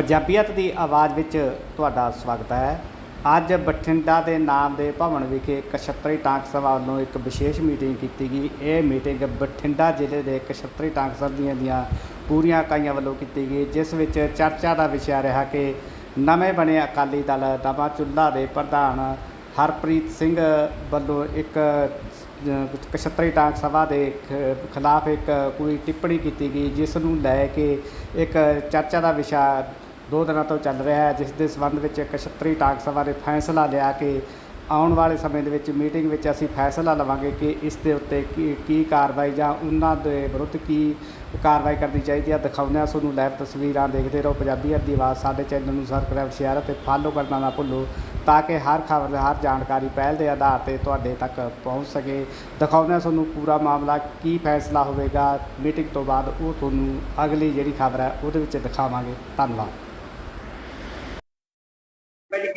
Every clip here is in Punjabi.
ਪੰਜਾਬੀਅਤ ਦੀ ਆਵਾਜ਼ ਵਿੱਚ ਤੁਹਾਡਾ ਸਵਾਗਤ ਹੈ। ਅੱਜ ਬਠਿੰਡਾ ਦੇ ਨਾਮ ਦੇ ਭਵਨ ਵਿਖੇ ਕਸ਼ਤਰੀ ਟਾਂਕ ਸਭਾ ਵੱਲੋਂ ਇੱਕ ਵਿਸ਼ੇਸ਼ ਮੀਟਿੰਗ ਕੀਤੀ ਗਈ। ਇਹ ਮੀਟਿੰਗ ਬਠਿੰਡਾ ਜ਼ਿਲ੍ਹੇ ਦੇ ਕਸ਼ਤਰੀ ਟਾਂਕ ਸਭੀਆਂ ਦੀਆਂ ਪੂਰੀਆਂ ਇਕਾਈਆਂ ਵੱਲੋਂ ਕੀਤੀ ਗਈ ਜਿਸ ਵਿੱਚ ਚਰਚਾ ਦਾ ਵਿਸ਼ਾ ਰਿਹਾ ਕਿ ਨਵੇਂ ਬਣੇ ਅਕਾਲੀ ਦਲ ਨਵਾਂ ਚੁੱਲ੍ਹਾ ਦੇ ਪ੍ਰਧਾਨ ਹਰਪ੍ਰੀਤ ਸਿੰਘ ਵੱਲੋਂ ਇੱਕ ਅ, ਕਸ਼ਤਰੀ ਟਾਂਕ ਸਭਾ ਦੇ ਖ- ਖਿਲਾਫ ਇੱਕ ਕੋਈ ਟਿੱਪਣੀ ਕੀਤੀ ਗਈ ਜਿਸ ਨੂੰ ਲੈ ਕੇ ਇੱਕ ਚਰਚਾ ਦਾ ਵਿਸ਼ਾ ਦੋ ਦਿਨਾਂ ਤੋਂ ਚੱਲ ਰਿਹਾ ਹੈ, ਜਿਸ ਦੇ ਸੰਬੰਧ ਵਿੱਚ ਕਸ਼ਤਰੀ ਟਾਂਕ ਸਭਾ ਨੇ ਫੈਸਲਾ ਲਿਆ ਕਿ ਆਉਣ ਵਾਲੇ ਸਮੇਂ ਦੇ ਵਿੱਚ ਮੀਟਿੰਗ ਵਿੱਚ ਅਸੀਂ ਫੈਸਲਾ ਲਵਾਂਗੇ ਕਿ ਇਸ ਦੇ ਉੱਤੇ ਕੀ ਕੀ ਕਾਰਵਾਈ ਜਾਂ ਉਹਨਾਂ ਦੇ ਵਿਰੁੱਧ ਕੀ ਕਾਰਵਾਈ ਕਰਨੀ ਚਾਹੀਦੀ ਹੈ। ਦਿਖਾਉਂਦੇ ਹਾਂ ਤੁਹਾਨੂੰ ਲਾਈਵ ਤਸਵੀਰਾਂ ਦੇਖਦੇ ਰਹੋ। ਪੰਜਾਬੀ ਦੀ ਆਵਾਜ਼ ਸਾਡੇ ਚੈਨਲ ਨੂੰ ਸਬਸਕ੍ਰਾਈਬ ਸ਼ੇਅਰ ਅਤੇ ਫਾਲੋ ਕਰਨਾ ਨਾ ਭੁੱਲੋ, ਤਾਂ ਕਿ ਹਰ ਖਬਰ, ਹਰ ਜਾਣਕਾਰੀ ਪਹਿਲ ਦੇ ਆਧਾਰ ਤੇ ਤੁਹਾਡੇ ਤੱਕ ਪਹੁੰਚ ਸਕੇ। ਦਿਖਾਉਂਦੇ ਹਾਂ ਤੁਹਾਨੂੰ ਪੂਰਾ ਮਾਮਲਾ ਕੀ ਫੈਸਲਾ ਹੋਵੇਗਾ, ਮੀਟਿੰਗ ਤੋਂ ਬਾਅਦ ਉਹ ਤੁਹਾਨੂੰ ਅਗਲੀ ਜਿਹੜੀ ਖਬਰ ਹੈ, ਉਹਦੇ ਵਿੱਚ ਦਿਖਾਵਾਂਗੇ। ਧੰਨਵਾਦ।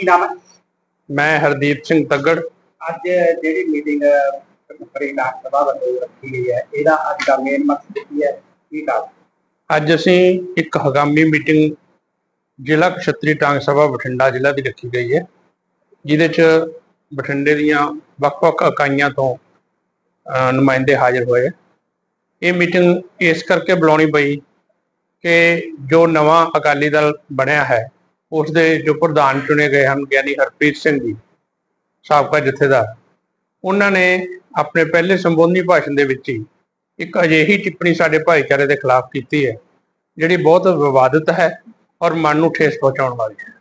ਕੀ ਨਾਮ ਹੈ? ਮੈਂ ਹਰਦੀਪ ਸਿੰਘ ਤੱਗੜ। ਅੱਜ ਜਿਹੜੀ ਮੀਟਿੰਗ ਸਭਾ ਵੱਲੋਂ ਰੱਖੀ ਗਈ ਹੈ ਇਹਦਾ ਅੱਜ ਦਾ ਮੇਨ ਮਕਸਦ ਕੀ ਹੈ? ਕੀ ਕਾਰਨ? ਅੱਜ ਅਸੀਂ ਇੱਕ ਹਗਾਮੀ ਮੀਟਿੰਗ ਜ਼ਿਲ੍ਹਾ ਕਸ਼ਤਰੀ ਟਾਂਗ ਸਭਾ ਬਠਿੰਡਾ ਜ਼ਿਲ੍ਹਾ ਦੀ ਰੱਖੀ ਗਈ ਹੈ ਜਿਹਦੇ 'ਚ ਬਠਿੰਡੇ ਦੀਆਂ ਵੱਖ-ਵੱਖ ਇਕਾਈਆਂ ਤੋਂ ਨੁਮਾਇੰਦੇ ਹਾਜ਼ਰ ਹੋਏ ਇਹ ਮੀਟਿੰਗ ਇਸ ਕਰਕੇ ਬੁਲਾਉਣੀ ਪਈ ਕਿ ਜੋ ਨਵਾਂ ਅਕਾਲੀ ਦਲ ਬਣਿਆ ਹੈ ਉਸ ਦੇ ਜੋ ਪ੍ਰਧਾਨ ਚੁਣੇ ਗਏ ਹਨ, ਗਿਆਨੀ ਹਰਪ੍ਰੀਤ ਸਿੰਘ ਜੀ, ਸਾਬਕਾ ਜਥੇਦਾਰ, ਉਹਨਾਂ ਨੇ ਆਪਣੇ ਪਹਿਲੇ ਸੰਬੋਧਨੀ ਭਾਸ਼ਣ ਦੇ ਵਿੱਚ ਹੀ ਇੱਕ ਅਜਿਹੀ ਟਿੱਪਣੀ ਸਾਡੇ ਭਾਈਚਾਰੇ ਦੇ ਖਿਲਾਫ ਕੀਤੀ ਹੈ, ਜਿਹੜੀ ਬਹੁਤ ਵਿਵਾਦਿਤ ਹੈ ਔਰ ਮਨ ਨੂੰ ਠੇਸ ਪਹੁੰਚਾਉਣ ਵਾਲੀ ਹੈ।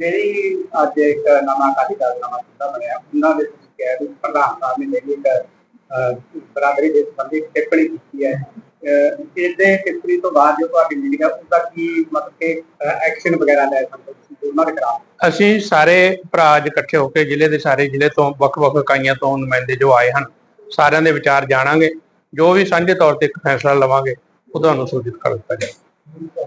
ਜਿਹੜੀ ਅੱਜ ਇੱਕ ਨਵਾਂ ਅਕਾਲੀ ਦਲ, ਨਵਾਂ ਸਭਾ ਬਣਿਆ, ਉਹਨਾਂ ਦੇ ਕਹਿ ਪ੍ਰਧਾਨ ਸਾਹਿਬ ਨੇ ਜਿਹੜੀ ਇੱਕ ਬਰਾਦਰੀ ਦੇ ਸੰਬੰਧੀ ਟਿੱਪਣੀ ਕੀਤੀ ਹੈ। ਇਹਦੇ ਟਿੱਪਣੀ ਤੋਂ ਬਾਅਦ ਜੋ ਤੁਹਾਡੀ ਮੀਟਿੰਗ ਹੈ ਉਹਦਾ ਕੀ ਮਤਲਬ ਕਿ ਐਕਸ਼ਨ ਵਗੈਰਾ ਲੈ ਸਕਦੇ ਤੁਸੀਂ ਉਹਨਾਂ ਦੇ ਖਿਲਾਫ? ਅਸੀਂ ਸਾਰੇ ਭਰਾ ਅੱਜ ਇਕੱਠੇ ਹੋ ਕੇ ਜ਼ਿਲ੍ਹੇ ਦੇ ਸਾਰੇ ਜ਼ਿਲ੍ਹੇ ਤੋਂ ਵੱਖ-ਵੱਖ ਇਕਾਈਆਂ ਤੋਂ ਨੁਮਾਇੰਦੇ ਜੋ ਆਏ ਹਨ ਸਾਰਿਆਂ ਦੇ ਵਿਚਾਰ ਜਾਣਾਂਗੇ। ਜੋ ਵੀ ਸਾਂਝੇ ਤੌਰ ਤੇ ਇੱਕ ਫੈਸਲਾ ਲਵਾਂਗੇ ਉਹ ਤੁਹਾਨੂੰ ਸੂਚਿਤ ਕਰ ਦਿੱਤਾ ਜਾਏਗਾ।